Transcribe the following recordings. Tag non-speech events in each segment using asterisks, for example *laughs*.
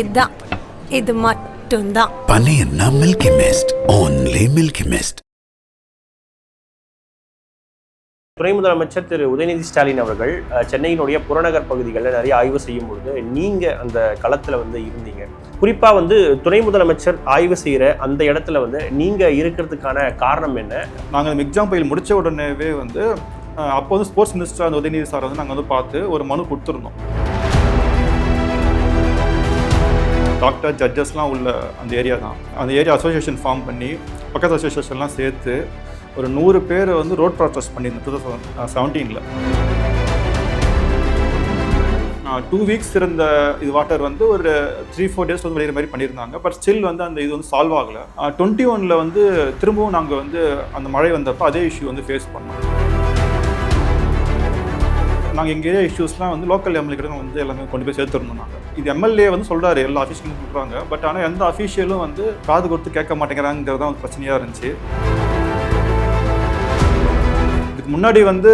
இதுதான். இது மட்டும்தான். பனையன்னா milky mist only milky mist துணை முதலமைச்சர் திரு உதயநிதி ஸ்டாலின் அவர்கள் சென்னையினுடைய புறநகர் பகுதிகளில் நிறைய ஆய்வு செய்யும் பொழுது நீங்க அந்த களத்துல வந்து இருந்தீங்க. குறிப்பா வந்து துணை முதலமைச்சர் ஆய்வு செய்யற அந்த இடத்துல வந்து நீங்க இருக்கிறதுக்கான காரணம் என்ன? நாங்கள் எக்ஸாம் பயில் முடித்த உடனேவே வந்து அப்போ வந்து ஸ்போர்ட்ஸ் மினிஸ்டர் அந்த உதயநிதி சார் வந்து நாங்கள் வந்து பார்த்து ஒரு மனு கொடுத்துருந்தோம். டாக்டர் ஜட்ஜஸ்லாம் உள்ள அந்த ஏரியா தான். அந்த ஏரியா அசோசியேஷன் ஃபார்ம் பண்ணி பக்கத்து அசோசியேஷன்லாம் சேர்த்து ஒரு நூறு பேர் வந்து ரோட் ப்ராசஸ் பண்ணியிருந்தோம் டூ தௌசண்ட் செவன்டீனில் டூ வீக்ஸ் இருந்த இது வாட்டர் வந்து ஒரு த்ரீ ஃபோர் டேஸ் வந்து வெளியிற மாதிரி பண்ணியிருந்தாங்க. பட் ஸ்டில் வந்து அந்த இது வந்து சால்வ் ஆகலை. டுவெண்ட்டி ஒனில் வந்து திரும்பவும் நாங்கள் வந்து அந்த மழை வந்தப்போ அதே இஷ்யூ வந்து ஃபேஸ் பண்ணோம். நாங்கள் எங்கள் ஏரியா இஷ்யூஸ்லாம் வந்து லோக்கல் எம்எல்ஏக்கிட்ட வந்து எல்லாமே கொண்டு போய் சேர்த்துருந்தோம் நாங்கள் இது எம்எல்ஏ வந்து சொல்கிறாரு எல்லா அஃபீஷியலும் சொல்கிறாங்க பட் ஆனால் எந்த அஃபீஷியலும் வந்து காது கொடுத்து கேட்க மாட்டேங்கிறாங்கிறது தான் பிரச்சனையாக இருந்துச்சு. இதுக்கு முன்னாடி வந்து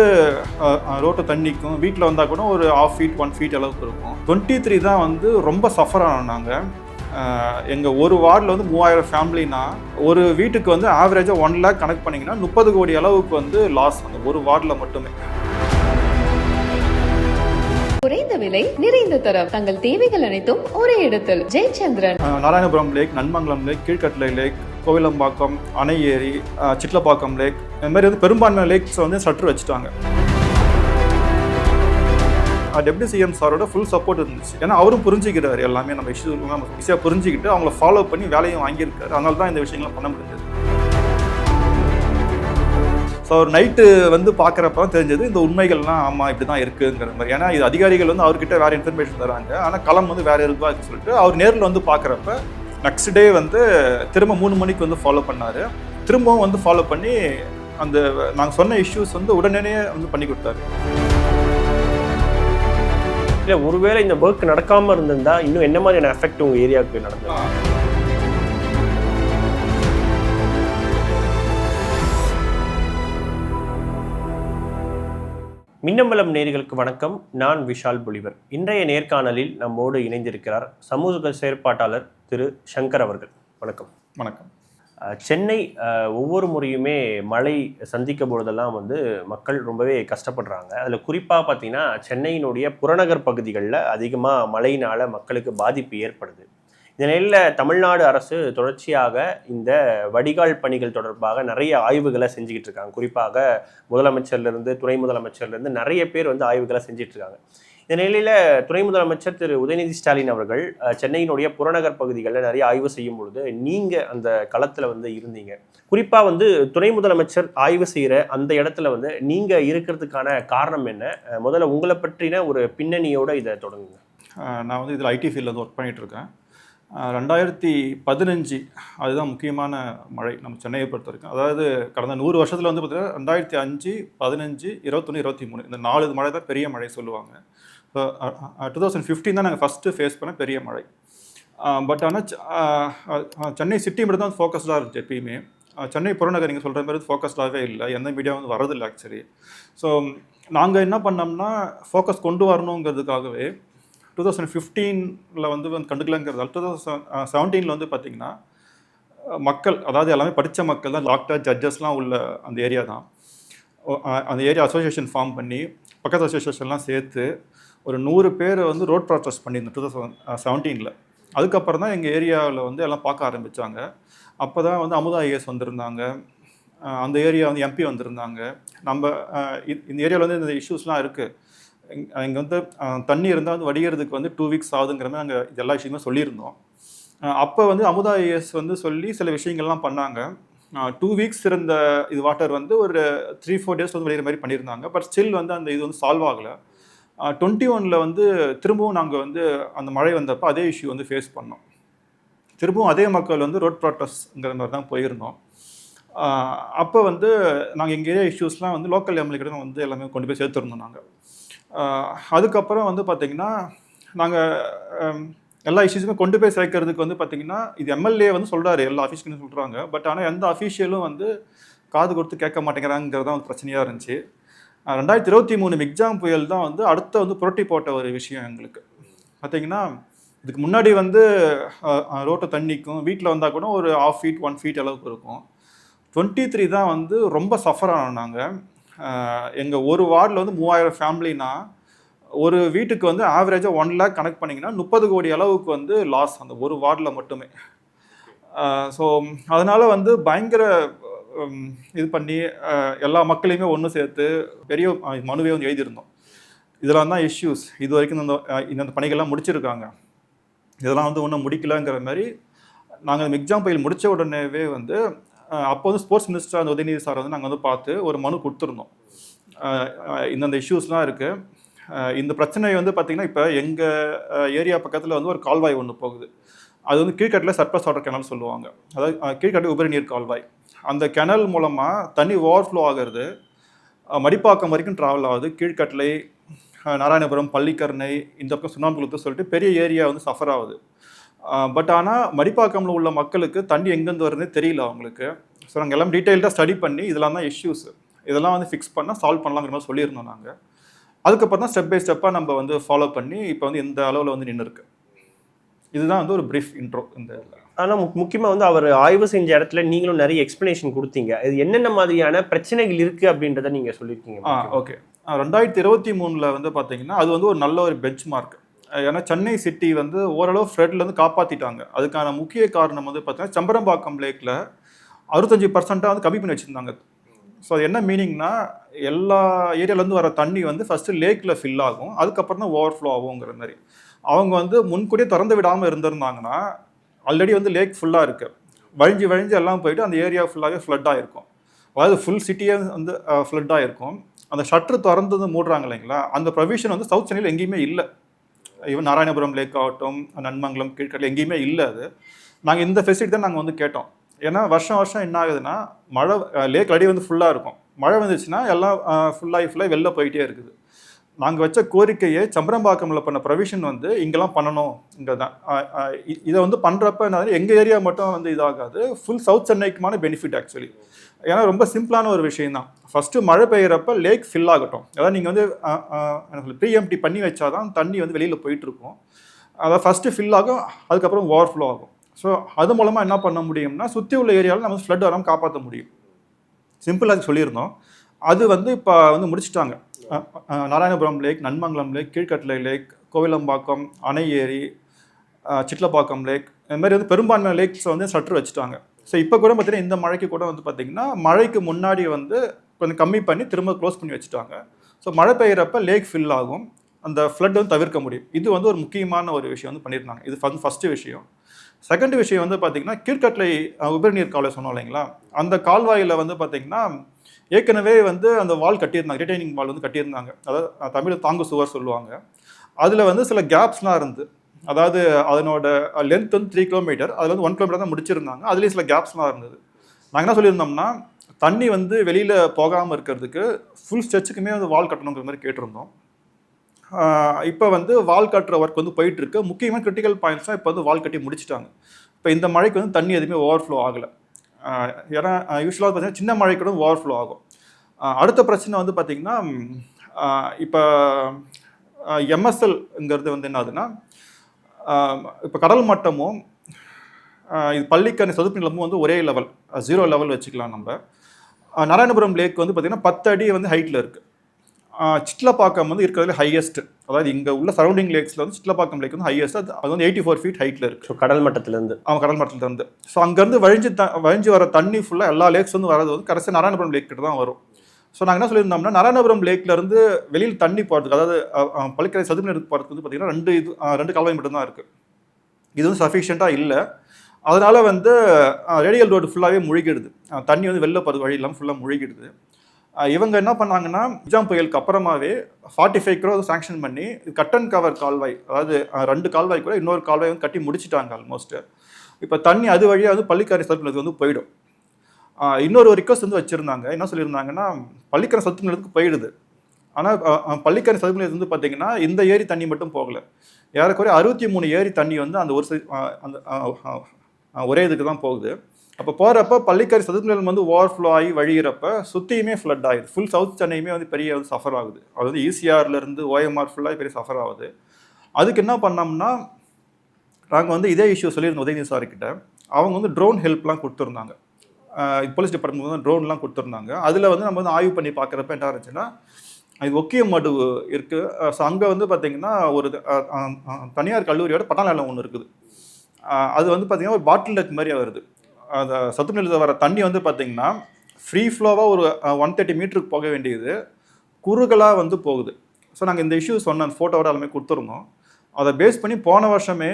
ரோட்டை தண்ணிக்கும் வீட்டில் வந்தால் கூட ஒரு ஆஃப் ஃபீட் ஒன் ஃபீட் அளவுக்கு இருக்கும். டுவெண்ட்டி த்ரீ தான் வந்து ரொம்ப சஃபர் ஆனாங்க எங்கள் ஒரு வார்டில் வந்து மூவாயிரம் ஃபேமிலினா ஒரு வீட்டுக்கு வந்து ஆவரேஜாக ஒன் லேக் கனெக்ட் பண்ணிங்கன்னா முப்பது கோடி அளவுக்கு வந்து லாஸ் அந்த ஒரு வார்டில் மட்டுமே. குறைந்த விலை நிறைந்த தரம். தங்கள் தேவைகள் அனைத்தும் ஒரே இடத்தில். ஜெயச்சந்திரன். நாராயணபுரம் லேக் நன்மங்கலம் லேக் கீழ்கட்டளை லேக் கோவிலம்பாக்கம் அணை ஏரி சிட்லப்பாக்கம் லேக் இந்த மாதிரி வந்து பெரும்பான்மை லேக்ஸ் வந்து சற்று வச்சுட்டாங்க. டெப்டி சிஎம் சாரோட ஃபுல் சப்போர்ட் இருந்துச்சு. ஏன்னா அவரும் புரிஞ்சுக்கிறாரு எல்லாமே. நம்ம இஷ்யூ ஈஸியாக புரிஞ்சுக்கிட்டு அவங்கள ஃபாலோ பண்ணி வேலையும் வாங்கியிருக்காரு. அதனால தான் இந்த விஷயங்களை பண்ண முடிஞ்சது. ஸோ அவர் நைட்டு வந்து பார்க்குறப்ப தான் தெரிஞ்சது இந்த உண்மைகள்லாம் ஆமாம் இப்படி தான் இருக்குங்கிற மாதிரி. ஏன்னா இது அதிகாரிகள் வந்து அவர்கிட்ட வேறு இன்ஃபர்மேஷன் தராங்க. ஆனால் களம் வந்து வேறு இருக்குவா இருக்கு சொல்லிட்டு அவர் நேரில் வந்து பார்க்குறப்ப நெக்ஸ்ட் டே வந்து திரும்ப மூணு மணிக்கு வந்து ஃபாலோ பண்ணார். திரும்பவும் வந்து ஃபாலோ பண்ணி அந்த நாங்கள் சொன்ன இஷ்யூஸ் வந்து உடனே வந்து பண்ணி கொடுத்தாரு. இல்ல ஒருவேளை இந்த ஒர்க் நடக்காம இருந்திருந்தா இன்னும் என்ன மாதிரியான எஃபெக்ட் உங்க ஏரியாவுக்கு நடந்தது? மின்னம்பலம் நேர்களுக்கு வணக்கம். நான் விஷால் புலிவர். இன்றைய நேர்காணலில் நம்மோடு இணைந்திருக்கிறார் சமூக செயற்பாட்டாளர் திரு சங்கர் அவர்கள். வணக்கம். வணக்கம். சென்னை ஒவ்வொரு முறையுமே மழை சந்திக்க பொழுதெல்லாம் வந்து மக்கள் ரொம்பவே கஷ்டப்படுறாங்க. அதில் குறிப்பாக பார்த்தீங்கன்னா சென்னையினுடைய புறநகர் பகுதிகளில் அதிகமாக மழையினால் மக்களுக்கு பாதிப்பு ஏற்படுது. இந்த நிலையில் தமிழ்நாடு அரசு தொடர்ச்சியாக இந்த வடிகால் பணிகள் தொடர்பாக நிறைய ஆய்வுகளை செஞ்சுக்கிட்டு இருக்காங்க. குறிப்பாக முதலமைச்சர்லேருந்து துணை முதலமைச்சர்லேருந்து நிறைய பேர் வந்து ஆய்வுகளை செஞ்சுட்டு இருக்காங்க. இந்த நிலையில் துணை முதலமைச்சர் திரு உதயநிதி ஸ்டாலின் அவர்கள் சென்னையினுடைய புறநகர் பகுதிகளில் நிறைய ஆய்வு செய்யும் பொழுது நீங்கள் அந்த களத்தில் வந்து இருந்தீங்க. குறிப்பாக வந்து துணை முதலமைச்சர் ஆய்வு செய்கிற அந்த இடத்துல வந்து நீங்கள் இருக்கிறதுக்கான காரணம் என்ன? முதல்ல உங்களை பற்றின ஒரு பின்னணியோடு இதை தொடங்குங்க. நான் வந்து இதில் ஐடி ஃபீல்டில் வந்து ஒர்க் பண்ணிகிட்டு இருக்கேன். ரெண்டாயிரத்தி பதினஞ்சு அதுதான் முக்கியமான மழை நம்ம சென்னையை பொறுத்த வரைக்கும். அதாவது கடந்த நூறு வருஷத்தில் வந்து பார்த்தீங்கன்னா ரெண்டாயிரத்தி அஞ்சு பதினஞ்சு இருபத்தொன்று இருபத்தி மூணு இந்த நாலு மழை தான் பெரிய மழை சொல்லுவாங்க. இப்போ டூ தௌசண்ட் ஃபிஃப்டீன் தான் நாங்கள் ஃபஸ்ட்டு ஃபேஸ் பண்ண பெரிய மழை. பட் ஆனால் சென்னை சிட்டி மட்டும் தான் ஃபோக்கஸ்டாக இருந்துச்சு எப்பயுமே. சென்னை புறநகர் நீங்கள் சொல்கிற மாதிரி ஃபோக்கஸ்டாகவே இல்லை. எந்த மீடியா வந்து வரதில்லை ஆக்சுவலி ஸோ நாங்கள் என்ன பண்ணோம்னா ஃபோக்கஸ் கொண்டு வரணுங்கிறதுக்காகவே டூ தௌசண்ட் ஃபிஃப்டீனில் வந்து வந்து கண்டுக்கலங்கிறதால டூ தௌசண்ட் செவன்டீனில் வந்து பார்த்திங்கன்னா மக்கள் அதாவது எல்லாமே படித்த மக்கள் தான் டாக்டர் ஜட்ஜஸ்லாம் உள்ள அந்த ஏரியா தான். அந்த ஏரியா அசோசியேஷன் ஃபார்ம் பண்ணி பக்கத்து அசோசியேஷன்லாம் சேர்த்து ஒரு நூறு பேர் வந்து ரோட் ப்ராசஸ் பண்ணியிருந்தோம் டூ தௌசண்ட் செவன்டீனில் அதுக்கப்புறம் தான் எங்கள் ஏரியாவில் வந்து எல்லாம் பார்க்க ஆரம்பித்தாங்க அப்போ தான் வந்து அமுதா ஐஎஸ் வந்திருந்தாங்க. அந்த ஏரியா வந்து எம்பி வந்திருந்தாங்க. நம்ம இந்த ஏரியாவில் வந்து இந்த இஷ்யூஸ்லாம் இருக்குது இங்கே வந்து தண்ணி இருந்தால் வந்து வடிகிறதுக்கு வந்து டூ வீக்ஸ் ஆகுதுங்கிற மாதிரி நாங்கள் இது எல்லா விஷயமே சொல்லியிருந்தோம். அப்போ வந்து அமுதா ஐஎஸ் வந்து சொல்லி சில விஷயங்கள்லாம் பண்ணாங்க. டூ வீக்ஸ் இருந்த இது வாட்டர் வந்து ஒரு த்ரீ ஃபோர் டேஸ் வந்து வெளியிற மாதிரி பண்ணியிருந்தாங்க. பட் ஸ்டில் வந்து அந்த இது வந்து சால்வ் ஆகலை. டுவெண்ட்டி ஒனில் வந்து திரும்பவும் நாங்கள் வந்து அந்த மழை வந்தப்போ அதே இஷ்யூ வந்து ஃபேஸ் பண்ணோம். திரும்பவும் அதே மக்கள் வந்து ரோட் ப்ராட்டஸ்ங்கிற மாதிரி தான் போயிருந்தோம். அப்போ வந்து நாங்கள் எங்கள் ஏரியா இஷ்யூஸ்லாம் வந்து லோக்கல் எம்எல்ஏ கிட்ட வந்து எல்லாமே கொண்டு போய் சேர்த்துருந்தோம் நாங்கள் அதுக்கப்புறம் வந்து பார்த்திங்கன்னா நாங்கள் எல்லா இஷ்யூஸுமே கொண்டு போய் சேர்க்கறதுக்கு வந்து பார்த்திங்கன்னா இது எம்எல்ஏ வந்து சொல்கிறாரு எல்லா அஃபீஷியலும் சொல்கிறாங்க பட் ஆனால் எந்த அஃபீஷியலும் வந்து காது கொடுத்து கேட்க மாட்டேங்கிறாங்கிறது தான் பிரச்சனையாக இருந்துச்சு. ரெண்டாயிரத்தி இருபத்தி மூணு மிக்ஜாம் புயல் தான் வந்து அடுத்த வந்து புரட்டி போட்ட ஒரு விஷயம் எங்களுக்கு. பார்த்தீங்கன்னா இதுக்கு முன்னாடி வந்து ரோட்டை தண்ணிக்கும் வீட்டில் வந்தால் கூட ஒரு ஆஃப் ஃபீட் ஒன் ஃபீட் அளவுக்கு இருக்கும். டுவெண்ட்டி த்ரீ தான் வந்து ரொம்ப சஃபர் ஆனோம் நாங்கள் எங்கள் ஒரு வார்டில் வந்து மூவாயிரம் ஃபேமிலினா ஒரு வீட்டுக்கு வந்து ஆவரேஜாக ஒன் லேக் கனெக்ட் பண்ணிங்கன்னா முப்பது கோடி அளவுக்கு வந்து லாஸ் அந்த ஒரு வார்டில் மட்டுமே. ஸோ அதனால் வந்து பயங்கர இது பண்ணி எல்லா மக்களையுமே ஒன்று சேர்த்து பெரிய மனுவே வந்து எழுதியிருந்தோம். இதெல்லாம் தான் இஷ்யூஸ் இது வரைக்கும் இந்த இந்தந்த இந்த பணிகள்லாம் முடிச்சிருக்காங்க. இதெல்லாம் வந்து ஒன்றும் முடிக்கலங்கிற மாதிரி நாங்கள் எக்ஸாம் பயில் முடித்த உடனேவே வந்து அப்போ வந்து ஸ்போர்ட்ஸ் மினிஸ்டர் அந்த உதயநிதி சார் வந்து நாங்கள் வந்து பார்த்து ஒரு மனு கொடுத்துருந்தோம். இந்தந்த இஷ்யூஸ்லாம் இருக்குது இந்த பிரச்சனை வந்து பார்த்திங்கன்னா இப்போ எங்கள் ஏரியா பக்கத்தில் வந்து ஒரு கால்வாய் ஒன்று போகுது. அது வந்து கீழ்கட்டில் சர்பஸ் வாட்டர் கேனல் சொல்லுவாங்க. அதாவது கீழ்கட்டில் உபரிநீர் கால்வாய். அந்த கிணல் மூலமாக தண்ணி ஓவர்ஃப்ளோ ஆகிறது மடிப்பாக்கம் வரைக்கும் ட்ராவல் ஆகுது. கீழ்கட்டளை நாராயணபுரம் பள்ளிக்கரணை இந்த பக்கம் சுண்ணாம்புலத்து சொல்லிட்டு பெரிய ஏரியா வந்து சஃபர் ஆகுது. பட் ஆனால் மடிப்பாக்கம்ல உள்ள மக்களுக்கு தண்ணி எங்கேருந்து வருதுன்னே தெரியல அவங்களுக்கு. ஸோ நாங்கள் எல்லாம் டீட்டெயில்டாக ஸ்டடி பண்ணி இதெல்லாம் தான் இஷ்யூஸ் இதெல்லாம் வந்து ஃபிக்ஸ் பண்ணால் சால்வ் பண்ணலாங்கிற மாதிரி சொல்லியிருந்தோம் நாங்கள் அதுக்கப்புறம் தான் ஸ்டெப் பை ஸ்டெப்பாக நம்ம வந்து ஃபாலோ பண்ணி இப்போ வந்து இந்த அளவில் வந்து நின்று இருக்கு இதுதான் வந்து ஒரு பிரீஃப் இன்ட்ரோ இந்த. ஆனால் முக்கியமாக வந்து அவர் ஆய்வு செஞ்ச இடத்துல நீங்களும் நிறைய எக்ஸ்பிளனேஷன் கொடுத்தீங்க. இது என்னென்ன மாதிரியான பிரச்சனைகள் இருக்குது அப்படின்றத நீங்கள் சொல்லியிருக்கீங்க ஆ ஓகே ரெண்டாயிரத்தி இருபத்தி மூணில் வந்து பார்த்தீங்கன்னா அது வந்து ஒரு நல்ல ஒரு பெஞ்ச் மார்க் ஏன்னா சென்னை சிட்டி வந்து ஓரளவு ஃப்ளட்லேருந்து காப்பாற்றிட்டாங்க அதுக்கான முக்கிய காரணம் வந்து பார்த்தீங்கன்னா சம்பரம்பாக்கம் லேக்கில் அறுபத்தஞ்சி பர்சண்ட்டாக வந்து கம்மி பண்ணி வச்சுருந்தாங்க. ஸோ அது என்ன மீனிங்னா எல்லா ஏரியாவிலேருந்து வர தண்ணி வந்து ஃபஸ்ட்டு லேக்கில் ஃபில் ஆகும். அதுக்கப்புறம் தான் ஓவர்ஃப்ளோ ஆகுங்கிற மாதிரி. அவங்க வந்து முன்கூட்டியே திறந்து விடாமல் இருந்திருந்தாங்கன்னா ஆல்ரெடி வந்து லேக் ஃபுல்லாக இருக்குது வழிஞ்சு வழிஞ்சு எல்லாம் போயிட்டு அந்த ஏரியா ஃபுல்லாகவே ஃப்ளட் ஆகிருக்கும் அதாவது ஃபுல் சிட்டியே வந்து ஃப்ளட் ஆகிருக்கும் அந்த ஷட்ரு திறந்து வந்து மூடுறாங்க இல்லைங்களா? அந்த ப்ரொவிஷன் வந்து சவுத் சென்னையில் எங்கேயுமே இல்லை. ஈவன் நாராயணபுரம் லேக் ஆகட்டும் நன்மங்கலம் கீழ்கடல் எங்கேயுமே இல்லை அது. நாங்கள் இந்த ஃபெசிலிட்டி தான் நாங்கள் வந்து கேட்டோம். ஏன்னா வருஷம் வருஷம் என்ன ஆகுதுன்னா மழை லேக் அடி வந்து ஃபுல்லாக இருக்கும். மழை வந்துச்சுன்னா எல்லாம் ஃபுல்லாகி ஃபுல்லாக வெளில போயிட்டே இருக்குது. நாங்கள் வச்ச கோரிக்கையை சம்பரம்பாக்கமில் பண்ண ப்ரொவிஷன் வந்து இங்கெல்லாம் பண்ணணும் இங்கே தான் இதை வந்து பண்ணுறப்ப என்ன எங்கள் ஏரியா மட்டும் வந்து இதாகாது. ஃபுல் சவுத் சென்னைக்குமான பெனிஃபிட் ஆக்சுவலி ஏன்னா ரொம்ப சிம்பிளான ஒரு விஷயம் தான் ஃபஸ்ட்டு மழை பெய்கிறப்ப லேக் ஃபில் ஆகட்டும். அதாவது நீங்கள் வந்து ப்ரீஎம்டி பண்ணி வச்சாதான் தண்ணி வந்து வெளியில் போயிட்டுருக்கும். அதை ஃபஸ்ட்டு ஃபில் ஆகும் அதுக்கப்புறம் ஓவர்ஃப்ளோ ஆகும். ஸோ அது மூலமாக என்ன பண்ண முடியும்னா சுற்றி உள்ள ஏரியாவில் நம்ம ஃப்ளட் வராமல் காப்பாற்ற முடியும். சிம்பிளாக சொல்லியிருந்தோம். அது வந்து இப்போ வந்து முடிச்சிட்டாங்க. நாராயணபுரம் லேக் நன்மங்கலம் லேக் கீழ்கட்டளை லேக் கோவிலம்பாக்கம் அணை ஏரி சிட்லப்பாக்கம் லேக் இந்த மாதிரி வந்து பெரும்பான்மை லேக்ஸை வந்து சற்று வச்சுட்டாங்க. ஸோ இப்போ கூட பார்த்தீங்கன்னா இந்த மழைக்கு கூட வந்து பார்த்தீங்கன்னா மழைக்கு முன்னாடி வந்து கொஞ்சம் கம்மி பண்ணி திரும்ப க்ளோஸ் பண்ணி வச்சுட்டாங்க. ஸோ மழை பெய்கிறப்ப லேக் ஃபில் ஆகும். அந்த ஃப்ளட் வந்து தவிர்க்க முடியும். இது வந்து ஒரு முக்கியமான ஒரு விஷயம் வந்து பண்ணியிருந்தாங்க. இது வந்து ஃபஸ்ட்டு விஷயம். செகண்ட் விஷயம் வந்து பார்த்தீங்கன்னா கீழ்கட்டளை உபரிநீர் கால்வாய் சொன்னோம் இல்லைங்களா? அந்த கால்வாயில் வந்து பார்த்தீங்கன்னா ஏற்கனவே வந்து அந்த வால் கட்டியிருந்தாங்க. ரிட்டைனிங் வால் வந்து கட்டியிருந்தாங்க. அதாவது தமிழை தமிழில் தாங்கு சுவர் சொல்லுவாங்க. அதில் வந்து சில கேப்ஸ்லாம் இருந்து அதாவது அதனோட லென்த் வந்து த்ரீ கிலோமீட்டர் அதில் வந்து ஒன் கிலோமீட்டர் தான் முடிச்சிருந்தாங்க. அதுலேயும் சில கேப்ஸ்லாம் இருந்தது. நாங்கள் என்ன சொல்லியிருந்தோம்னா தண்ணி வந்து வெளியில் போகாமல் இருக்கிறதுக்கு ஃபுல் ஸ்ட்ரெச்சுக்குமே வந்து வால் கட்டணுங்கிற மாதிரி கேட்டிருந்தோம். இப்போ வந்து வால் கட்டுற ஒர்க் வந்து போயிட்டு இருக்கு முக்கியமாக கிரிட்டிக்கல் பாயிண்ட்ஸ்லாம் இப்போ வந்து வால் கட்டி முடிச்சிட்டாங்க. இப்போ இந்த மழைக்கு வந்து தண்ணி எதுவுமே ஓவர்ஃப்ளோ ஆகலை. ஏன்னா யூஸ்வலாக பார்த்தீங்கன்னா சின்ன மழை கூட ஓவர்ஃப்ளோ ஆகும். அடுத்த பிரச்சனை வந்து பார்த்திங்கன்னா இப்போ எம்எஸ்எல்ங்கிறது வந்து என்ன ஆகுதுன்னா இப்போ கடல் மட்டமும் இது பள்ளிக்கரணை சதுப்பு நிலமும் வந்து ஒரே லெவல் ஜீரோ லெவல் வச்சுக்கலாம் நம்ம. நாராயணபுரம் லேக் வந்து பார்த்திங்கன்னா பத்து அடி வந்து ஹைட்டில் இருக்குது சிட்லப்பாக்கம் வந்து இருக்கிறதுல ஹையஸ்ட் அதாவது இங்கே உள்ள சரௌண்டிங் லேக்ஸில் வந்து சிட்லப்பாக்கம் லேக் வந்து ஹையஸ்ட் அது அது வந்து எயிட்டி ஃபோர் ஃபீட் ஹைட்டில் இருக்குது ஸோ கடல் மட்டத்திலேருந்து அவன் கடல் மட்டத்தில் இருந்து. ஸோ அங்கேருந்து வழிஞ்சு த வழிஞ்சு வர தண்ணி ஃபுல்லாக எல்லா லேக்ஸ் வந்து வரது வந்து கடைசி நாராயணபுரம் லேக் கிட்ட தான் வரும். ஸோ நாங்கள் என்ன சொல்லியிருந்தோம்னா நாராயணபுரம் லேக்லேருந்து வெளியில் தண்ணி போகிறதுக்கு அதாவது பள்ளிக்கரை சதுப்பு நிலத்துக்கு போகிறதுக்கு வந்து பார்த்திங்கன்னா ரெண்டு இது ரெண்டு கால்வாய் மட்டும்தான் இருக்குது இது வந்து சஃபிஷியண்ட்டாக இல்லை. அதனால் வந்து ரேடியல் ரோடு ஃபுல்லாகவே முழுகிடுது. தண்ணி வந்து வெளில போகிறது வழி இல்லாமல் ஃபுல்லாக முழுகிடுது. இவங்க என்ன பண்ணாங்கன்னா நிஜாம் புயலுக்கு அப்புறமாவே ஃபார்ட்டி ஃபைவ் க்ரோ சாங்ஷன் பண்ணி கட் அண்ட் கவர் கால்வாய் அதாவது ரெண்டு கால்வாய் கூட இன்னொரு கால்வாய் வந்து கட்டி முடிச்சிட்டாங்க ஆல்மோஸ்ட் இப்போ தண்ணி அது வழியாக வந்து பள்ளிக்காரி சர்க்கிள் வந்து போயிடும். இன்னொரு ரிக்வஸ்ட் வந்து வச்சுருந்தாங்க. என்ன சொல்லியிருந்தாங்கன்னா பள்ளிக்கரை சதுப்பு நிலத்துக்கு போயிடுது. ஆனால் பள்ளிக்கரை சதுப்பு நிலத்து வந்து பார்த்தீங்கன்னா இந்த ஏரி தண்ணி மட்டும் போகலை. ஏறக்குறைய அறுபத்தி மூணு ஏரி தண்ணி வந்து அந்த ஒரு அந்த ஒரே இதுக்கு தான் போகுது. அப்போ போகிறப்ப பள்ளிக்கரை சதுப்பு நிலம் வந்து ஓவர்ஃப்ளோ ஆகி வழிகிறப்ப சுற்றியுமே ஃப்ளட் ஆகுது. ஃபுல் சவுத் சென்னையுமே வந்து பெரிய வந்து சஃபர் ஆகுது. அது வந்து ஈசிஆர்லேருந்து ஓஎம்ஆர் ஃபுல்லாக பெரிய சஃபர் ஆகுது. அதுக்கு என்ன பண்ணோம்னா நாங்கள் வந்து இதே இஷ்யூ சொல்லியிருந்தோம் உதயநிதி சார்கிட்ட அவங்க வந்து ட்ரோன் ஹெல்ப்லாம் கொடுத்துருந்தாங்க. போலீஸ் டிபார்ட்மெண்ட் வந்து ட்ரோன்லாம் கொடுத்துருந்தாங்க. அதில் வந்து நம்ம வந்து ஆய்வு பண்ணி பார்க்குறப்ப என்ன இருந்துச்சுன்னா இது ஒக்கிய மடு இருக்குது ஸோ அங்கே வந்து பார்த்திங்கன்னா ஒரு தனியார் கல்லூரியோட பட்டாளம் ஒன்று இருக்குது. அது வந்து பார்த்திங்கன்னா ஒரு பாட்டில் டச் மாதிரி வருது. அந்த சத்து நிலத்தில் வர தண்ணி வந்து பார்த்திங்கன்னா ஃப்ரீ ஃப்ளோவாக ஒரு ஒன் தேர்ட்டி மீட்டருக்கு போக வேண்டியது. குறுகலாக வந்து போகுது. ஸோ நாங்கள் இந்த இஷ்யூ சொன்ன அந்த ஃபோட்டோவோட எல்லாமே கொடுத்துருந்தோம். அதை பேஸ் பண்ணி போன வருஷமே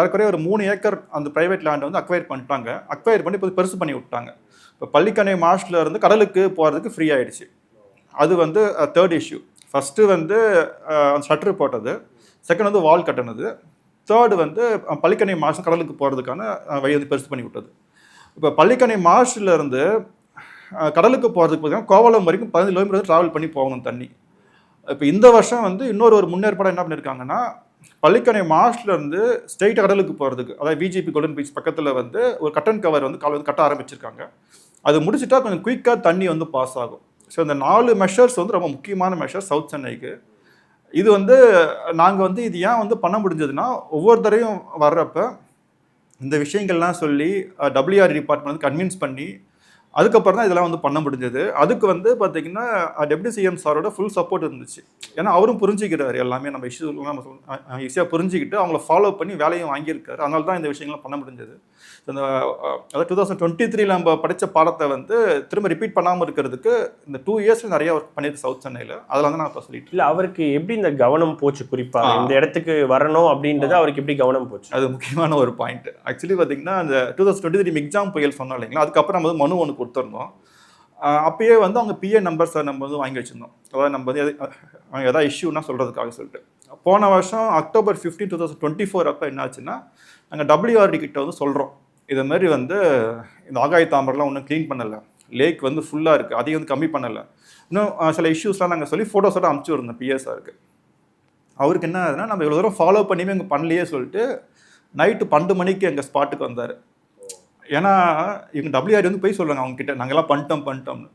ஏற்கனவே ஒரு மூணு ஏக்கர் அந்த ப்ரைவேட் லேண்டை வந்து அக்வயர் பண்ணிட்டாங்க. அக்வயர் பண்ணி இப்போ பெருசு பண்ணி விட்டாங்க. இப்போ பள்ளிக்கணை மாஸ்ட்ல இருந்து கடலுக்கு போகிறதுக்கு ஃப்ரீ ஆயிடுச்சு. அது வந்து தேர்ட் இஷ்யூ ஃபஸ்ட்டு வந்து ஷட்ரு ஷட்டர் போட்டது. செகண்ட் வந்து வால் கட்டினது. தேர்டு வந்து பள்ளிக்கணை மாசம் கடலுக்கு போகிறதுக்கான வழி வந்து பெருசு பண்ணி விட்டது. இப்போ பள்ளிக்கணை மார்ஷ்ல கடலுக்கு போகிறதுக்கு பார்த்தீங்கன்னா கோவலம் வரைக்கும் பதினஞ்சு கிலோமீட்டர் ட்ராவல் பண்ணி போகணும் தண்ணி. இப்போ இந்த வருஷம் வந்து இன்னொரு ஒரு முன்னேற்பாடு என்ன பண்ணியிருக்காங்கன்னா பள்ளிக்கணை மார்ஷ்ல இருந்து ஸ்ட்ரெயிட் கடலுக்கு போகிறதுக்கு அதாவது பிஜேபி கோல்டன் பீச் பக்கத்தில் வந்து ஒரு கட்டன் கவர் வந்து கால் வந்து கட்ட ஆரம்பிச்சிருக்காங்க. அது முடிச்சிட்டா கொஞ்சம் குயிக்காக தண்ணி வந்து பாஸ் ஆகும். ஸோ இந்த நாலு மெஷர்ஸ் வந்து ரொம்ப முக்கியமான மெஷர் சவுத் சென்னைக்கு. இது வந்து நாங்கள் வந்து இது ஏன் வந்து பண்ண முடிஞ்சதுன்னா ஒவ்வொரு தடவையும் வர்றப்ப இந்த விஷயங்கள்லாம் சொல்லி டபிள்யூஆர் டிபார்ட்மெண்ட் வந்து கன்வின்ஸ் பண்ணி அதுக்கப்புறம் தான் இதெல்லாம் வந்து பண்ண முடிஞ்சது. அதுக்கு வந்து பார்த்தீங்கன்னா டெப்டி சிஎம் சாரோட ஃபுல் சப்போர்ட் இருந்துச்சு. ஏன்னா அவரும் புரிஞ்சுக்கிறாரு எல்லாமே. நம்ம இஷ்யூலாம் நம்ம ஈஸியாக புரிஞ்சுக்கிட்டு அவங்கள ஃபாலோ பண்ணி வேலையும் வாங்கியிருக்காரு. அதனால தான் இந்த விஷயங்கள்லாம் பண்ண முடிஞ்சது. இந்த அஹ், அதாவது டூ தௌசண்ட் டுவெண்ட்டி த்ரீல நம்ம படித்த பாடத்தை வந்து திரும்ப ரிப்பீட் பண்ணாமல் இருக்கிறதுக்கு இந்த டூ இயர்ஸில் நிறைய ஒர்க் பண்ணியிருக்கு சவுத் சென்னையில். அதில் வந்து நான் இப்போ சொல்லிட்டு இல்ல அவருக்கு எப்படி இந்த கவனம் போச்சு குறிப்பா? ஆ. இந்த இடத்துக்கு வரணும் அப்படின்றது அவருக்கு எப்படி கவனம் போச்சு? அது முக்கியமான ஒரு பாயிண்ட் ஆக்சுவலி பார்த்தீங்கன்னா அந்த two thousand twenty three exam புயல் சொன்னோம் இல்லைங்களா? அதுக்கப்புறம் நம்ம வந்து மனு ஒன்று கொடுத்துருந்தோம். அப்பயே வந்து அவங்க பிஏ நம்பர் சார் நம்ம வந்து வாங்கி வச்சிருந்தோம். அதாவது நம்ம வந்து அவங்க எதாவது இஷ்யூனா சொல்கிறதுக்காக சொல்லிட்டு. போன வருஷம் October fifteen two thousand twenty four அப்போ என்னாச்சுன்னா நாங்கள் டபிள்யூஆர்டி கிட்ட வந்து சொல்கிறோம் இது மாதிரி வந்து இந்த ஆகாய தாமரெலாம் ஒன்றும் க்ளீன் பண்ணலை. லேக் வந்து ஃபுல்லாக இருக்குது அதையும் வந்து கம்மி பண்ணலை. இன்னும் சில இஷ்யூஸ்லாம் நாங்கள் சொல்லி ஃபோட்டோஸோட அமுச்சு விருந்தோம் பிஎஸ்ஆருக்கு அவருக்கு என்ன ஆகுதுன்னா நம்ம இவ்வளோ தூரம் ஃபாலோ பண்ணியுமே இங்கே பண்ணலையே சொல்லிட்டு நைட்டு பன்னெண்டு மணிக்கு எங்கள் ஸ்பாட்டுக்கு வந்தார். ஏன்னா இவங்க டபிள்யூஆர் வந்து போய் சொல்கிறாங்க அவங்க கிட்ட நாங்கள்லாம் பண்ணிட்டோம் பண்ணிட்டோம்னு.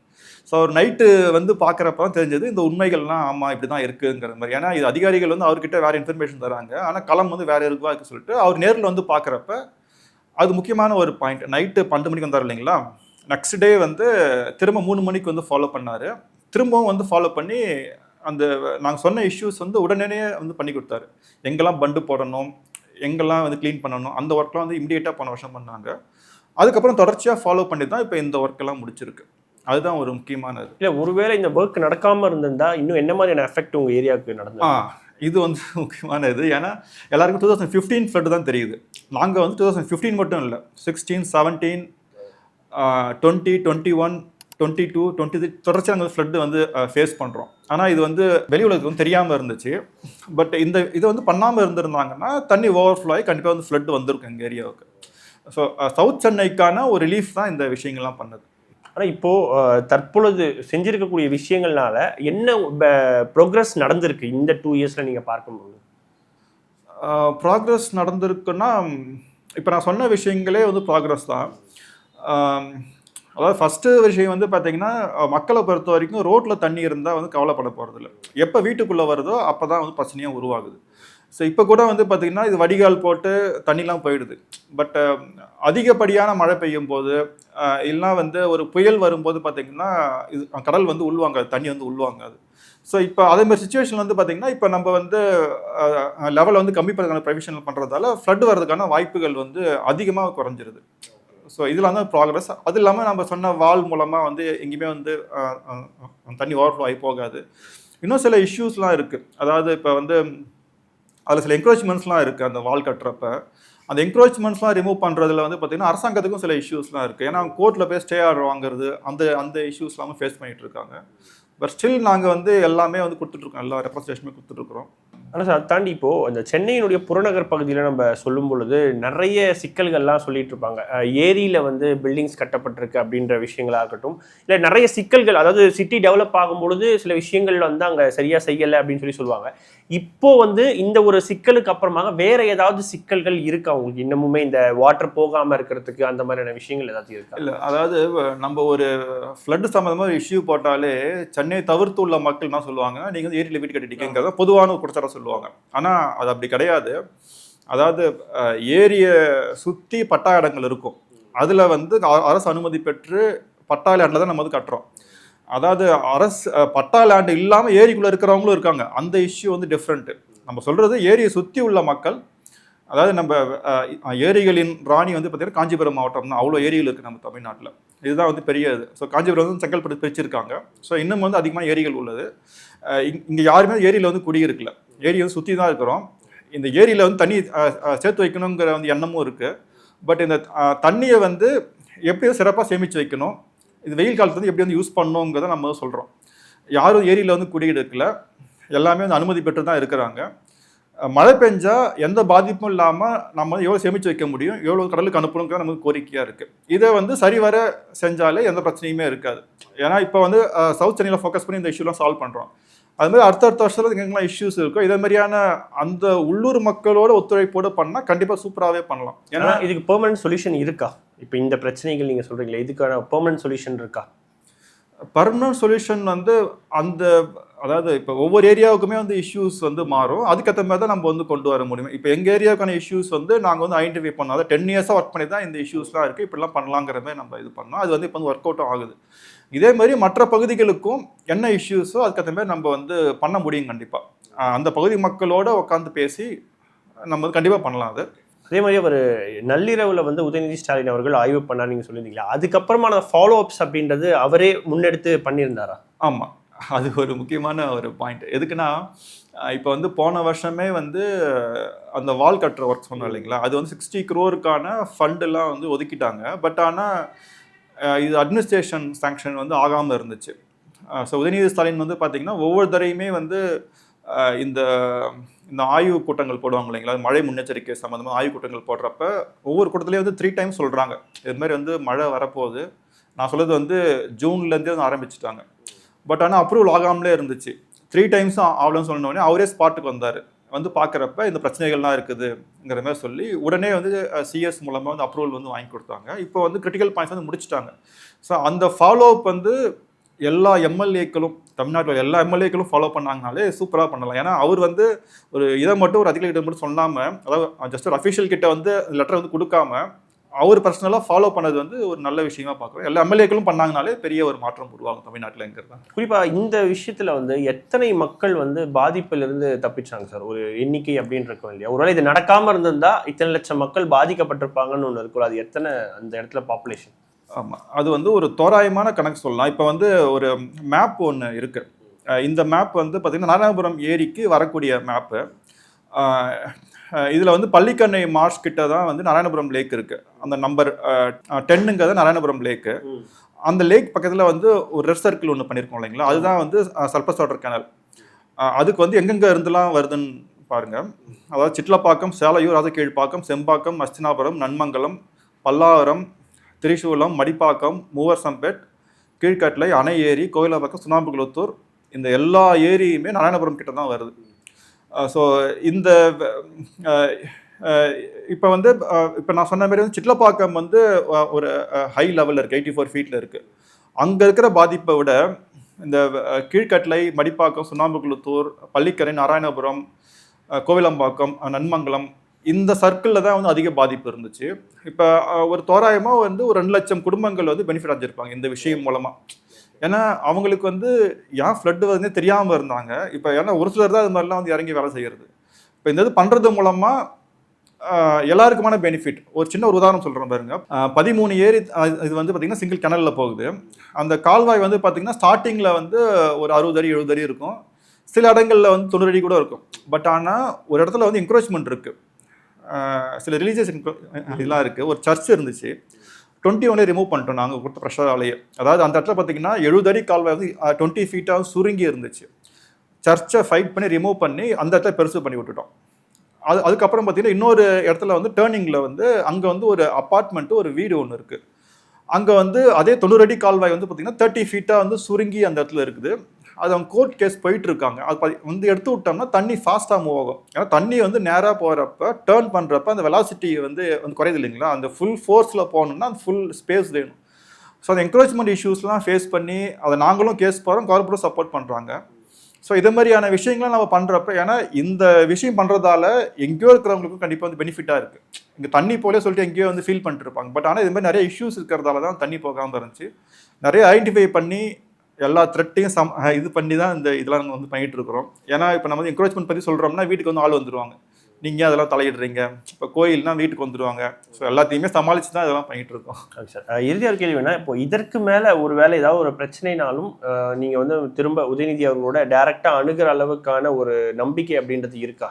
ஸோ அவர் நைட்டு வந்து பார்க்குறப்ப தான் தெரிஞ்சது இந்த உண்மைகள்லாம் ஆமாம் இப்படி தான் இருக்குங்கிற மாதிரி. ஏன்னா இது அதிகாரிகள் வந்து அவர்கிட்ட வேறு இன்ஃபர்மேஷன் தராங்க. ஆனால் களம் வந்து வேறு இருக்குவா இருக்கு சொல்லிட்டு அவர் நேரில் வந்து பார்க்குறப்ப அது முக்கியமான ஒரு பாயிண்ட் நைட்டு பன்னெண்டு மணிக்கு வந்தார் இல்லைங்களா? நெக்ஸ்ட் டே வந்து திரும்ப மூணு மணிக்கு வந்து ஃபாலோ பண்ணார். திரும்பவும் வந்து ஃபாலோ பண்ணி அந்த நாங்கள் சொன்ன இஷ்யூஸ் வந்து உடனே வந்து பண்ணி கொடுத்தாரு. எங்கெல்லாம் பண்டு போடணும் எங்கெல்லாம் வந்து க்ளீன் பண்ணணும் அந்த ஒர்க்லாம் வந்து இமிடியேட்டாக போன வருஷம் பண்ணாங்க. அதுக்கப்புறம் தொடர்ச்சியாக ஃபாலோ பண்ணி தான் இப்போ இந்த ஒர்க்கெல்லாம் முடிச்சிருக்கு. அதுதான் ஒரு முக்கியமானது. இல்ல ஒருவேளை இந்த ஒர்க் நடக்காம இருந்திருந்தா இன்னும் என்ன மாதிரியான எஃபெக்ட் உங்க ஏரியாவுக்கு ஆ நடந்தது இது வந்து *laughs* முக்கியமான இது. ஏன்னா எல்லாருக்கும் டூ தௌசண்ட் ஃபிஃப்டீன் ஃப்ளட் தான் தெரியுது. நாங்கள் வந்து டூ தௌசண்ட் ஃபிஃப்டீன் மட்டும் இல்லை sixteen seventeen twenty twenty one twenty two twenty three தொடர்ச்சியாக நாங்கள் ஃப்ளட்டு வந்து ஃபேஸ் பண்ணுறோம் ஆனால் இது வந்து வெளி உலகத்துக்கு வந்து தெரியாமல் இருந்துச்சு. பட் இந்த இதை வந்து பண்ணாமல் இருந்திருந்தாங்கன்னா தண்ணி ஓவர்ஃப்ளோ ஆகி கண்டிப்பாக வந்து ஃப்ளட் வந்திருக்கும் எங்கள் ஏரியாவுக்கு. ஸோ சவுத் சென்னைக்கான ஒரு ரிலீஃப் தான் இந்த விஷயங்கள்லாம் பண்ணது. ஆனா இப்போ அஹ், தற்பொழுது செஞ்சிருக்கக்கூடிய விஷயங்கள்னால என்ன ப்ரோக்ரஸ் நடந்திருக்கு இந்த டூ இயர்ஸ்ல நீங்க பார்க்கும்போது ப்ராக்ரஸ் நடந்திருக்குன்னா இப்போ நான் சொன்ன விஷயங்களே வந்து ப்ராக்ரஸ் தான். அதாவது ஃபஸ்ட்டு விஷயம் வந்து பார்த்தீங்கன்னா மக்களை பொறுத்த வரைக்கும் ரோட்டில் தண்ணி இருந்தால் வந்து கவலைப்பட போகிறதில்ல எப்போ வீட்டுக்குள்ளே வருதோ அப்போ தான் வந்து பிரச்சனையாக உருவாகுது. ஸோ இப்போ கூட வந்து பார்த்திங்கன்னா இது வடிகால் போட்டு தண்ணிலாம் போயிடுது. பட் அதிகப்படியான மழை பெய்யும் போது இல்லைனா வந்து ஒரு புயல் வரும்போது பார்த்திங்கன்னா இது கடல் வந்து உள்வாங்காது தண்ணி வந்து உள்வாங்காது. ஸோ இப்போ அதே மாதிரி சுச்சுவேஷன் வந்து பார்த்திங்கன்னா இப்போ நம்ம வந்து லெவலை வந்து கம்மி பண்ணுறதுக்கான ப்ரொவிஷன் பண்ணுறதால ஃப்ளட் வர்றதுக்கான வாய்ப்புகள் வந்து அதிகமாக குறைஞ்சிருது. ஸோ இதில் வந்து ப்ராக்ரஸ் அது இல்லாமல் நம்ம சொன்ன வால் மூலமாக வந்து எங்கேயுமே வந்து தண்ணி ஓவர்ஃப்ளோ ஆகி போகாது. இன்னும் சில இஷ்யூஸ்லாம் இருக்குது அதாவது இப்போ வந்து அதில் சில என்க்ரோச்மெண்ட்ஸ்லாம் இருக்குது அந்த வால் கட்டுறப்ப. அந்த என்க்ரோச்மெண்ட்ஸ்லாம் ரிமூவ் பண்ணுறதுல வந்து பார்த்திங்கன்னா அரசாங்கத்துக்கும் சில இஷ்யூஸ்லாம் இருக்குது ஏன்னா கோர்ட்டில் போய் ஸ்டே ஆர்டர் வாங்குறது அந்த அந்த இஷ்யூஸ்லாம் ஃபேஸ் பண்ணிகிட்டு இருக்காங்க. பட் ஸ்டில் நாங்கள் வந்து எல்லாமே வந்து கொடுத்துட்ருக்கோம் எல்லா ரெப்ரஸன்டேஷனுமே கொடுத்துட்ருக்குறோம் ஆனால் சார் அதை தாண்டி இப்போது அந்த சென்னையினுடைய புறநகர் பகுதியில் நம்ம சொல்லும் பொழுது நிறைய சிக்கல்கள்லாம் சொல்லிட்டு இருப்பாங்க. ஏரியில் வந்து பில்டிங்ஸ் கட்டப்பட்டிருக்கு அப்படின்ற விஷயங்களாக இருக்கட்டும் இல்லை நிறைய சிக்கல்கள் அதாவது சிட்டி டெவலப் ஆகும் பொழுது சில விஷயங்கள் வந்து அங்கே சரியாக செய்யலை அப்படின்னு சொல்லி சொல்லுவாங்க. இப்போ வந்து இந்த ஒரு சிக்கலுக்கு அப்புறமாக வேற ஏதாவது சிக்கல்கள் இருக்கா? அவங்களுக்கு இன்னமுமே இந்த வாட்டர் போகாம இருக்கிறதுக்கு அந்த மாதிரியான விஷயங்கள் ஏதாவது இருக்கா? இல்லை அதாவது நம்ம ஒரு ஃப்ளட் சம்மந்தமாக ஒரு இஷ்யூ போட்டாலே சென்னை தவிர்த்து உள்ள மக்கள் என்ன சொல்லுவாங்க நீங்கள் வந்து ஏரியில் வீடு கட்டிட்டீங்கிறத பொதுவான ஒரு சொல்லுவாங்க. சொல்லுவாங்க. ஆனால் அது அப்படி கிடையாது. அதாவது ஏரியை சுற்றி பட்டா இடங்கள் இருக்கும். அதில் வந்து அரசு அனுமதி பெற்று பட்டா லேண்டில் தான் நம்ம வந்து கட்டுறோம். அதாவது அரசு பட்டா லேண்டு இல்லாமல் ஏரிக்குள்ளே இருக்கிறவங்களும் இருக்காங்க. அந்த இஷ்யூ வந்து டிஃப்ரெண்ட்டு நம்ம சொல்கிறது ஏரியை சுற்றி உள்ள மக்கள் அதாவது நம்ம ஏரிகளின் ராணி வந்து பார்த்தீங்கன்னா காஞ்சிபுரம் மாவட்டம் தான். அவ்வளோ ஏரிகள் இருக்குது நம்ம தமிழ்நாட்டில். இதுதான் வந்து பெரிய இது. ஸோ காஞ்சிபுரம் வந்து செங்கல்பட்டு பிரிச்சிருக்காங்க. ஸோ இன்னும் வந்து அதிகமான ஏரிகள் உள்ளது. இங்கே யாருமே ஏரியில் வந்து குடியிருக்கல ஏரி வந்து சுற்றி தான் இருக்கிறோம். இந்த ஏரியில் வந்து தண்ணி சேர்த்து வைக்கணுங்கிற வந்து எண்ணமும் இருக்குது பட் இந்த தண்ணியை வந்து எப்படி சிறப்பாக சேமித்து வைக்கணும். இது வெயில் காலத்தில் வந்து எப்படி வந்து யூஸ் பண்ணணுங்கிறத நம்ம வந்து சொல்கிறோம் யாரும் ஏரியில் வந்து குடியிருக்கல எல்லாமே வந்து அனுமதி பெற்று தான் இருக்கிறாங்க. மழை பெஞ்சால் எந்த பாதிப்பும் இல்லாமல் நம்ம எவ்வளோ சேமித்து வைக்க முடியும்? எவ்வளோ கடலுக்கு அனுப்பணுங்கிற நமக்கு கோரிக்கையாக இருக்குது இதை வந்து சரிவர செஞ்சாலே எந்த பிரச்சனையுமே இருக்காது. ஏன்னா இப்போ வந்து சவுத் சென்னையில் ஃபோக்கஸ் பண்ணி இந்த இஷ்யூலாம் சால்வ் பண்ணுறோம் அது மாதிரி அடுத்தடுத்த வருஷத்துல எங்கெங்கெல்லாம் இஷ்யூஸ் இருக்கோ இதே மாதிரியான அந்த உள்ளூர் மக்களோட ஒத்துழைப்போடு பண்ணால் கண்டிப்பாக சூப்பராகவே பண்ணலாம். ஏன்னா இதுக்கு பெர்மனன்ட் சொல்யூஷன் இருக்கா? இப்போ இந்த பிரச்சனைகள் நீங்க சொல்றீங்களே இதுக்கான பெர்மனன்ட் சொல்யூஷன் இருக்கா? பர்மனன்ட் சொல்யூஷன் வந்து அந்த அதாவது இப்போ ஒவ்வொரு ஏரியாவுக்குமே வந்து இஷ்யூஸ் வந்து மாறும். அதுக்கேற்ற மாதிரி தான் நம்ம வந்து கொண்டு வர முடியும். இப்போ எங்கள் ஏரியாவுக்கான இஷ்யூஸ் வந்து நாங்கள் வந்து ஐடென்டிஃபை பண்ணோம். அதாவது டென் இயர்ஸாக ஒர்க் பண்ணி தான் இந்த இஷ்யூஸ்லாம் இருக்குது இப்படிலாம் பண்ணலாங்கிற மாதிரி நம்ம இது பண்ணோம். அது வந்து இப்போ வந்து ஒர்க் அவுட்டும் ஆகுது. இதே மாதிரி மற்ற பகுதிகளுக்கும் என்ன இஷ்யூஸோ அதுக்கேற்ற மாதிரி நம்ம வந்து பண்ண முடியும் கண்டிப்பாக அந்த பகுதி மக்களோட உட்காந்து பேசி நம்ம வந்து கண்டிப்பாக பண்ணலாம் அது. அதே மாதிரி ஒரு நள்ளிரவுல வந்து உதயநிதி ஸ்டாலின் அவர்கள் ஆய்வு பண்ணார் நீங்க சொல்லியிருந்தீங்களா? அதுக்கப்புறமான ஃபாலோ அப்ஸ் அப்படின்றது அவரே முன்னெடுத்து பண்ணியிருந்தாரா? ஆமாம் அது ஒரு முக்கியமான ஒரு பாயிண்ட் எதுக்குன்னா இப்போ வந்து போன வருஷமே வந்து அந்த வால் கட்டுற ஒர்க் சொன்னோம் இல்லைங்களா? அது வந்து சிக்ஸ்டி க்ரோருக்கான ஃபண்டெல்லாம் வந்து ஒதுக்கிட்டாங்க. பட் ஆனால் இது அட்மினிஸ்ட்ரேஷன் சாங்ஷன் வந்து ஆகாமல் இருந்துச்சு. ஸோ உதயநிதி ஸ்டாலின் வந்து பார்த்தீங்கன்னா ஒவ்வொரு தடையுமே வந்து இந்த இந்த ஆய்வு கூட்டங்கள் போடுவாங்க இல்லைங்களா? மழை முன்னெச்சரிக்கை சம்மந்தமாக ஆய்வு கூட்டங்கள் போடுறப்ப ஒவ்வொரு கூட்டத்துலேயும் வந்து த்ரீ டைம் சொல்கிறாங்க இது மாதிரி வந்து மழை வரப்போகுது. நான் சொல்கிறது வந்து ஜூன்லேருந்தே வந்து ஆரம்பிச்சிட்டாங்க. பட் ஆனால் அப்ரூவல் ஆகாமலே இருந்துச்சு. த்ரீ டைம்ஸும் ஆகலன்னு சொன்ன உடனே அவரே ஸ்பாட்டுக்கு வந்தார். வந்து பார்க்குறப்ப இந்த பிரச்சனைகள்லாம் இருக்குதுங்கிற மாதிரி சொல்லி உடனே வந்து சிஎஸ் மூலமாக வந்து அப்ரூவல் வந்து வாங்கி கொடுத்தாங்க. இப்போ வந்து கிரிட்டிக்கல் பாயிண்ட்ஸ் வந்து முடிச்சிட்டாங்க. ஸோ அந்த ஃபாலோ அப் வந்து எல்லா எம்எல்ஏக்களும் தமிழ்நாட்டில் எல்லா எம்எல்ஏக்களும் ஃபாலோ பண்ணாங்கனாலே சூப்பராக பண்ணலாம். ஏன்னா அவர் வந்து ஒரு இதை மட்டும் ஒரு அதிகாரிகிட்ட மட்டும் சொல்லாமல் அதாவது ஜஸ்ட் ஒரு அஃபிஷியல் கிட்ட வந்து லெட்டர் வந்து கொடுக்காம அவர் பர்சனலாக ஃபாலோ பண்ணது வந்து ஒரு நல்ல விஷயமா பார்க்குறோம். எல்லா எம்எல்ஏக்களும் பண்ணாங்கனாலே பெரிய ஒரு மாற்றம் உருவாகும் தமிழ்நாட்டில்ங்கிறது தான். குறிப்பா இந்த விஷயத்துல வந்து எத்தனை மக்கள் வந்து பாதிப்பிலிருந்து தப்பிச்சாங்க சார்? ஒரு எண்ணிக்கை அப்படின்னு இருக்கும் இல்லையா? ஒருவேளை இது நடக்காம இருந்திருந்தா இத்தனை லட்சம் மக்கள் பாதிக்கப்பட்டிருப்பாங்கன்னு ஒன்று இருக்கும் அது எத்தனை அந்த இடத்துல பாப்புலேஷன் ஆமாம் அது வந்து ஒரு தோராயமான கணக்கு சொல்லலாம். இப்போ வந்து ஒரு மேப் ஒன்று இருக்குது இந்த மேப் வந்து பார்த்திங்கன்னா நாராயணபுரம் ஏரிக்கு வரக்கூடிய மேப்பு இதில் வந்து பள்ளிக்கண்ணை மார்ஷ் கிட்ட தான் வந்து நாராயணபுரம் லேக் இருக்குது அந்த நம்பர் டென்னுங்கிறது நாராயணபுரம் லேக்கு. அந்த லேக் பக்கத்தில் வந்து ஒரு ரெட் சர்க்கிள் ஒன்று பண்ணியிருக்கோம் இல்லைங்களா? அதுதான் வந்து சர்பஸ் வாட்டர் கேனல் அதுக்கு வந்து எங்கெங்கே இருந்துலாம் வருதுன்னு பாருங்க. அதாவது சிட்லப்பாக்கம் சேலையூர் ராஜகீழ்ப்பாக்கம் செம்பாக்கம் அஸ்தினாபுரம் நன்மங்கலம் பல்லாவரம் திரிசூலம் மடிப்பாக்கம் மூவர்சம்பேட் கீழ்கட்டளை அணை ஏரி கோயிலாப்பாக்கம் சுண்ணாம்புகுளத்தூர் இந்த எல்லா ஏரியுமே நாராயணபுரம் கிட்ட தான் வருது. ஸோ இந்த இப்போ வந்து இப்போ நான் சொன்ன மாதிரி வந்து சிட்லப்பாக்கம் வந்து ஒரு ஹை லெவலில் இருக்குது எயிட்டி ஃபோர் ஃபீட்டில் இருக்குது அங்கே இருக்கிற பாதிப்பை விட இந்த அஹ், கீழ்கட்டளை மடிப்பாக்கம் சுண்ணாம்புக்குளத்தூர் பள்ளிக்கரை நாராயணபுரம் கோவிலம்பாக்கம் நன்மங்கலம் இந்த சர்க்கிளில் தான் வந்து அதிக பாதிப்பு இருந்துச்சு. இப்போ ஒரு தோராயமாக வந்து ஒரு ரெண்டு லட்சம் குடும்பங்கள் வந்து பெனிஃபிட் அடைஞ்சிருப்பாங்க இந்த விஷயம் மூலமாக ஏன்னா அவங்களுக்கு வந்து ஏன் ஃப்ளட்டு வருதுன்னே தெரியாமல் இருந்தாங்க. இப்போ ஏன்னா ஒரு சிலர் தான் இது மாதிரிலாம் வந்து இறங்கி வேலை செய்கிறது இப்போ இந்த இது பண்ணுறது மூலமாக எல்லாருக்குமான பெனிஃபிட் ஒரு சின்ன ஒரு உதாரணம் சொல்கிறேன் பாருங்க. பதிமூணு ஏரி இது வந்து பார்த்திங்கன்னா சிங்கிள் கிணலில் போகுது. அந்த கால்வாய் வந்து பார்த்திங்கன்னா ஸ்டார்டிங்கில் வந்து ஒரு அறுபது அடி எழுபது அடி இருக்கும். சில இடங்களில் வந்து தொண்ணூறு அடி கூட இருக்கும். பட் ஆனால் ஒரு இடத்துல வந்து என்கரேஜ்மெண்ட் இருக்குது சில ரிலீஜியஸ் இதெல்லாம் இருக்குது ஒரு சர்ச் இருந்துச்சு. டுவெண்ட்டி ஒன்னே ரிமூவ் பண்ணிட்டோம் நாங்கள் கொடுத்த ப்ரெஷராலேயே அதாவது அந்த இடத்துல பார்த்தீங்கன்னா எழுபது அடி கால்வாய் வந்து டுவெண்ட்டி ஃபீட்டாக சுருங்கி இருந்துச்சு. சர்ச்சை ஃபைட் பண்ணி ரிமூவ் பண்ணி அந்த இடத்துல பெருசு பண்ணி விட்டுட்டோம். அது அதுக்கப்புறம் பார்த்தீங்கன்னா இன்னொரு இடத்துல வந்து டேர்னிங்கில் வந்து அங்கே வந்து ஒரு அப்பார்ட்மெண்ட்டு ஒரு வீடு ஒன்று இருக்குது அங்கே வந்து அதே தொண்ணூறு அடி கால்வாய் வந்து பார்த்தீங்கன்னா தேர்ட்டி ஃபீட்டாக வந்து சுருங்கி அந்த இடத்துல இருக்குது. அது அவங்க கோர்ட் கேஸ் போயிட்டு இருக்காங்க அது வந்து எடுத்து விட்டோம்னா தண்ணி ஃபாஸ்ட்டாக மூவ் ஆகும். ஏன்னா தண்ணி வந்து நேராக போகிறப்ப டேர்ன் பண்ணுறப்ப அந்த வெலாசிட்டி வந்து வந்து குறையுது இல்லைங்களா? அந்த ஃபுல் ஃபோர்ஸில் போகணும்னா அந்த ஃபுல் ஸ்பேஸ் வேணும். ஸோ அந்த என்கரேஜ்மெண்ட் இஷ்யூஸ்லாம் ஃபேஸ் பண்ணி அதை நாங்களும் கேஸ் போகிறோம் கவர்மெண்ட்டும் சப்போர்ட் பண்ணுறாங்க ஸோ இது மாதிரியான விஷயங்களை நம்ம பண்ணுறப்ப ஏன்னா இந்த விஷயம் பண்ணுறதால எங்கேயோ இருக்கிறவங்களுக்கும் கண்டிப்பாக வந்து பெனிஃபிட்டாக இருக்குது இங்கே தண்ணி போலே சொல்லிட்டு எங்கேயோ வந்து ஃபீல் பண்ணிட்டு இருப்பாங்க. பட் ஆனால் இது மாதிரி நிறைய இஷ்யூஸ் இருக்கிறதால தான் தண்ணி போகாமல் இருந்துச்சு. நிறைய ஐடென்டிஃபை பண்ணி எல்லா த்ரெட்டையும் சம் இது பண்ணி தான் இந்த இதெல்லாம் நம்ம வந்து பண்ணிட்டு இருக்கிறோம். ஏன்னா இப்போ நம்ம வந்து என்கரேஜ்மெண்ட் பற்றி சொல்கிறோம்னா வீட்டுக்கு வந்து ஆள் வந்துருவாங்க. நீங்கள் அதெல்லாம் தலையிடுறீங்க? இப்போ கோயில்னா வீட்டுக்கு வந்துருவாங்க. ஸோ எல்லாத்தையுமே சமாளித்து தான் இதெல்லாம் பண்ணிட்டு இருக்கோம். சார். அஹ் இறுதியா ஒரு கேள்வி வேணா இப்போ இதற்கு மேல ஒரு வேளை ஏதாவது ஒரு பிரச்சனைனாலும் அஹ், நீங்க வந்து திரும்ப உதயநிதி அவர்களோட டைரக்டா அணுகிற அளவுக்கான ஒரு நம்பிக்கை அப்படின்றது இருக்கா?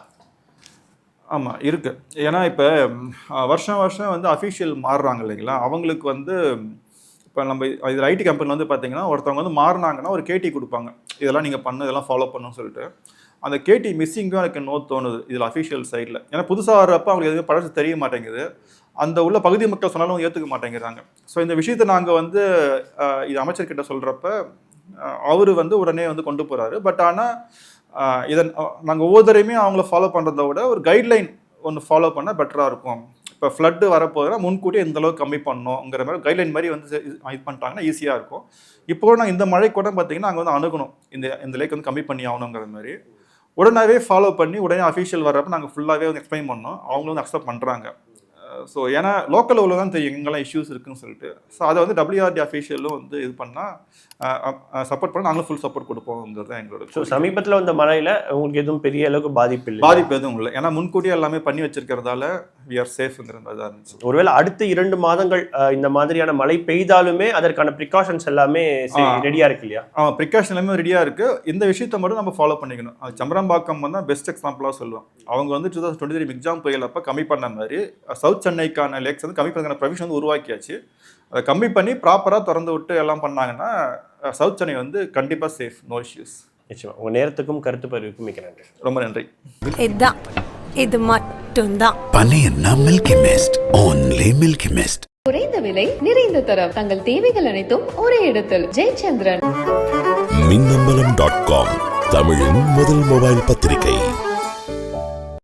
ஆமாம் இருக்குது ஏன்னா இப்போ வருஷம் வருஷம் வந்து அஃபிஷியல் மாறுறாங்க இல்லைங்களா? அவங்களுக்கு வந்து இப்போ நம்ம இது ஐடி கம்பெனியில் வந்து பார்த்தீங்கன்னா ஒருத்தவங்க வந்து மாறினாங்கன்னா ஒரு கேட்டி கொடுப்பாங்க. இதெல்லாம் நீங்கள் பண்ணு இதெல்லாம் ஃபாலோ பண்ணணும்னு சொல்லிட்டு. அந்த கேட்டி மிஸ்ஸிங்கும் எனக்கு நோ தோணுது இதில் அஃபிஷியல் சைடில் ஏன்னா புதுசாக வர்றப்ப அவங்களுக்கு எதுவுமே பழசு தெரிய மாட்டேங்குது. அந்த உள்ள பகுதி மக்கள் சொன்னாலும் ஏற்றுக்க மாட்டேங்கிறாங்க. ஸோ இந்த விஷயத்தை நாங்கள் வந்து இது அமைச்சர்கிட்ட சொல்கிறப்ப அவர் வந்து உடனே வந்து கொண்டு போகிறாரு பட் ஆனால் இதன் நாங்கள் ஒவ்வொருத்தரையுமே அவங்கள ஃபாலோ பண்ணுறத விட ஒரு கைட்லைன் ஒன்று ஃபாலோ பண்ணால் பெட்டராக இருக்கும். இப்போ ஃப்ளட்டு வரப்போதுனா முன்கூட்டியே இந்த அளவுக்கு கம்மி பண்ணணுங்கிற மாதிரி கைட்லைன் மாதிரி வந்து இது இது பண்ணிட்டாங்கன்னா ஈஸியாக இருக்கும். இப்போ நான் இந்த மழை கூட பார்த்தீங்கன்னா அங்கே வந்து அணுகணும். இந்த இந்த லேக் வந்து கம்மி பண்ணி ஆகணுங்கிற மாதிரி. உடனே ஃபாலோ பண்ணி உடனே அஃபிஷியல் வர்றப்ப நாங்கள் ஃபுல்லாகவே வந்து எக்ஸ்பிளைன் பண்ணோம். அவங்களும் வந்து அக்செப்ட் பண்ணுறாங்க ஸோ ஏன்னா லோக்கல் உள்ள தான் தெரியும் எங்கெல்லாம் இஷ்யூஸ் இருக்குன்னு சொல்லிட்டு. ஸோ அதை வந்து டபிள்யூஆர்டி அஃபிஷியலும் வந்து இது பண்ணால் சப்போர்ட் பண்ண நாங்களும் ஃபுல் சப்போர்ட் கொடுப்போங்கிறது தான் எங்களோட ஸோ சமீபத்துல வந்த மழையில உங்களுக்கு எதுவும் பெரிய அளவுக்கு பாதிப்பு இல்லை பாதிப்பு எதுவும் இல்லை. ஏன்னா முன்கூட்டியே எல்லாமே பண்ணி வச்சிருக்கிறதால வி ஆர் சேஃப்ங்கிற மாதிரி தான் இருந்துச்சு. ஒருவேளை அடுத்த இரண்டு மாதங்கள் இந்த மாதிரியான மழை பெய்தாலுமே அதற்கான ப்ரிகாஷன்ஸ் எல்லாமே ஆ. ரெடியா இருக்கு இல்லையா? ஆமாம் ப்ரிகாஷன் எல்லாமே ரெடியாக இருக்குது இந்த விஷயத்தை மட்டும் நம்ம ஃபாலோ பண்ணிக்கணும். அது சம்பரம்பாக்கம் வந்து பெஸ்ட் எக்ஸாம்பிளாக சொல்லுவோம். அவங்க வந்து two thousand twenty three exam புயல் அப்போ கம்மி பண்ண மாதிரி சவுத் சென்னைக்கான லேக்ஸ் வந்து கம்மி பண்ணுறதுக்கான ப்ரொவிஷன் வந்து உருவாக்கியாச்சு. அதை கம்மி பண்ணி ப்ராப்பராக திறந்து விட்டு எல்லாம் பண்ணாங்கன்னா சவுத் சென்னை வந்து கண்டிப்பாக சேஃப் நோ இஷ்யூஸ் நிச்சயமா. உங்க நேரத்துக்கும் கருத்து பதிவுக்கும் மிக்க நன்றி. ரொம்ப நன்றி. இதுதான். இது மட்டும்தான். பனையன்னா milky mist only milky mist குறைந்த விலை நிறைந்த தரம். தங்கள் தேவைகள் அனைத்தும் ஒரே இடத்தில். ஜெயச்சந்திரன். மின்னம்பலம் டாட் காம் தமிழின் முதல் மொபைல் பத்திரிகை.